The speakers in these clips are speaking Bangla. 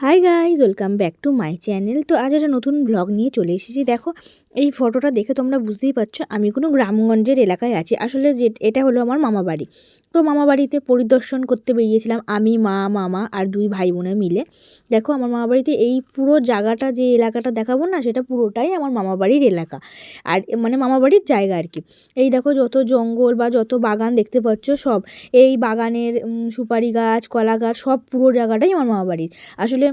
Hi guys welcome back to my channel তো আজ একটা নতুন ব্লগ নিয়ে চলে এসেছি। দেখো, এই ফটোটা দেখে তোমরা বুঝতেই পারছ, আমি কোনো গ্রামগঞ্জের এলাকায় আছি। আসলে যে, এটা হলো আমার মামা বাড়ি। তো মামা বাড়িতে পরিদর্শন করতে বেরিয়েছিলাম আমি, মা, মামা আর দুই ভাই বোনে মিলে। দেখো, আমার মামা বাড়িতে এই পুরো জায়গাটা, যে এলাকাটা দেখাবো না, সেটা পুরোটাই আমার মামা বাড়ির এলাকা। আর মানে মামা বাড়ির জায়গা আর কি। এই দেখো, যত জঙ্গল বা যত বাগান দেখতে পাচ্ছ, সব এই বাগানের সুপারি গাছ, কলা গাছ, সব পুরো জায়গাটাই আমার মামা বাড়ির। আসলে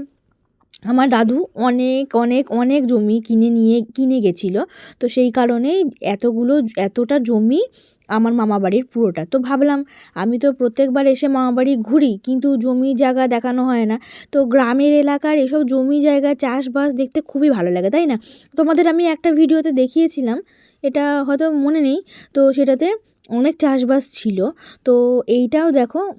আমার দাদু অনেক অনেক অনেক জমি কিনে নিয়ে, কিনে গেছিল। তো সেই কারণেই এতগুলো, এতটা জমি আমার মামা বাড়ির পুরোটা। তো ভাবলাম, আমি তো প্রত্যেকবার এসে মামা বাড়ি ঘুরি, কিন্তু জমি জায়গা দেখানো হয় না। তো গ্রামের এলাকার এসব জমি জায়গা চাষবাস দেখতে খুবই ভালো লাগে, তাই না? তোমাদের আমি একটা ভিডিওতে দেখিয়েছিলাম, এটা হয়তো মনে নেই। তো সেটাতে অনেক চাষবাস ছিল। তো এইটাও দেখো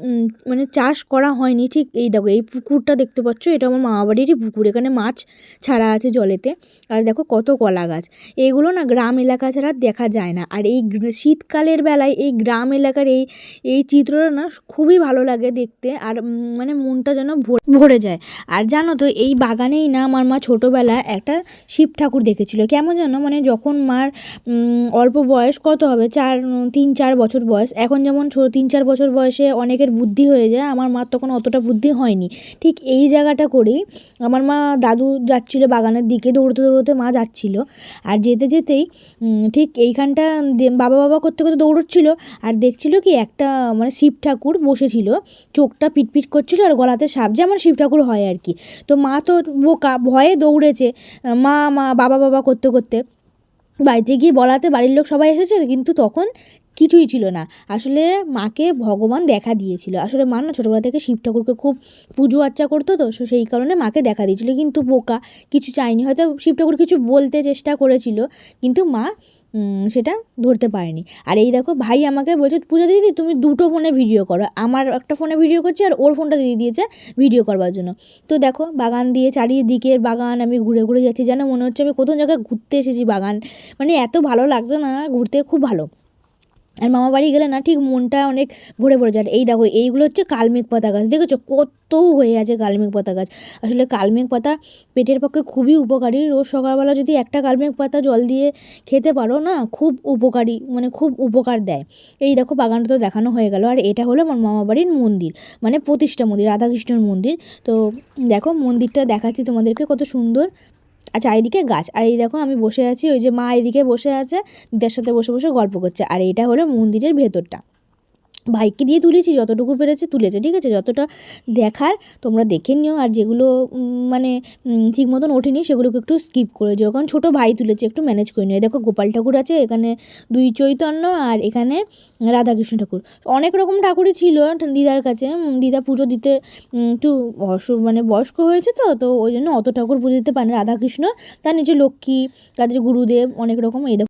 মানে চাষ করা হয়নি, ঠিক এই দেখো, এই পুকুরটা দেখতে পাচ্ছ, এটা আমার মামা বাড়িরই পুকুর, এখানে মাছ ছাড়া আছে জলেতে। আর দেখো কত কলা গাছ। এগুলো না গ্রাম এলাকা ছাড়া দেখা যায় না। আর এই শীতকালের বেলায় এই গ্রাম এলাকার এই এই চিত্রটা না খুবই ভালো লাগে দেখতে। আর মানে মনটা যেন ভরে- যায়। আর জানো তো, এই বাগানেই না আমার মা ছোটোবেলায় একটা শিব ঠাকুর দেখেছিল। কেমন যেন মানে যখন মার অল্প বয়স, কত হবে, চার তিন চার বছর বয়স। এখন যেমন তিন চার বছর বয়সে অনেকের বুদ্ধি হয়ে যায়, আমার মার তখন অতটা বুদ্ধি হয়নি। ঠিক এই জায়গাটা করেই আমার মা দাদু যাচ্ছিল বাগানের দিকে, দৌড়তে দৌড়তে মা যাচ্ছিল। আর যেতে যেতেই ঠিক এইখানটা বাবা বাবা করতে করতে দৌড়চ্ছিল। আর দেখছিল কি একটা মানে শিব ঠাকুর বসেছিল, চোখটা পিটপিট করছিল আর গলাতে সাপ, যেমন শিব ঠাকুর হয় আর কি। তো মা তো বোকা, ভয়ে দৌড়েছে। মা মা, বাবা বাবা করতে করতে বাড়িতে গিয়ে বলাতে বাড়ির লোক সবাই এসেছে, কিন্তু তখন কিছুই ছিল না। আসলে মাকে ভগবান দেখা দিয়েছিল। আসলে মা না ছোটোবেলা থেকে শিব ঠাকুরকে খুব পুজো আর্চা করতো তো, সো সেই কারণে মাকে দেখা দিয়েছিল। কিন্তু বোকা, কিছু চাইনি হয়তো শিব ঠাকুর কিছু বলতে চেষ্টা করেছিল, কিন্তু মা সেটা ধরতে পারেনি। আর এই দেখো, ভাই আমাকে বলছে, পূজা দিদি, তুমি দুটো ফোনে ভিডিও করো। আমার একটা ফোনে ভিডিও করছি আর ওর ফোনটা দিয়ে দিয়েছে ভিডিও করবার জন্য। তো দেখো, বাগান দিয়ে চারিদিকের বাগান, আমি ঘুরে ঘুরে যাচ্ছি। যেন মনে হচ্ছে আমি কোথাও জায়গায় ঘুরতে এসেছি বাগান। মানে এত ভালো লাগছে না, ঘুরতে খুব ভালো। আর মামা বাড়ি গেলে না ঠিক মনটা অনেক ভরে ভরে যায়। এই দেখো, এইগুলো হচ্ছে কালমেঘ পাতা গাছ, দেখেছ? কত হয়ে আছে কালমেঘ পাতা গাছ। আসলে কালমেঘ পাতা পেটের পক্ষে খুবই উপকারী। রোজ সকালবেলা যদি একটা কালমেঘ পাতা জল দিয়ে খেতে পারো না, খুব উপকারী মানে খুব উপকার দেয়। এই দেখো, বাগানটা তো দেখানো হয়ে গেল। আর এটা হলো আমার মামা বাড়ির মন্দির মানে প্রতিষ্ঠা মন্দির, রাধাকৃষ্ণের মন্দির। তো দেখো, মন্দিরটা দেখাচ্ছি তোমাদেরকে কত সুন্দর। আর চারিদিকে গাছ। আর এই দেখো, আমি বসে আছি, ওই যে মা এদিকে বসে আছে দিদার সাথে বসে বসে গল্প করছে। আর এটা হলো মন্দিরের ভেতরটা। ভাইকে দিয়ে তুলেছি, যতটুকু পেরেছে তুলেছে, ঠিক আছে? যতটা দেখার তোমরা দেখে নিও। আর যেগুলো মানে ঠিক মতন ওঠেনি, সেগুলোকে একটু স্কিপ করে দিও কারণ ছোটো ভাই তুলেছে, একটু ম্যানেজ করে নিও। দেখো, গোপাল ঠাকুর আছে, এখানে দুই চৈতন্য আর এখানে রাধাকৃষ্ণ ঠাকুর। অনেক রকম ঠাকুরই ছিল দিদার কাছে। দিদা পুজো দিতে একটু অসু মানে বয়স্ক হয়েছে তো তো ওই জন্য অত ঠাকুর পুজো দিতে পারে রাধাকৃষ্ণ, তার নিচে লক্ষ্মী, তাদের গুরুদেব, অনেক রকম, এই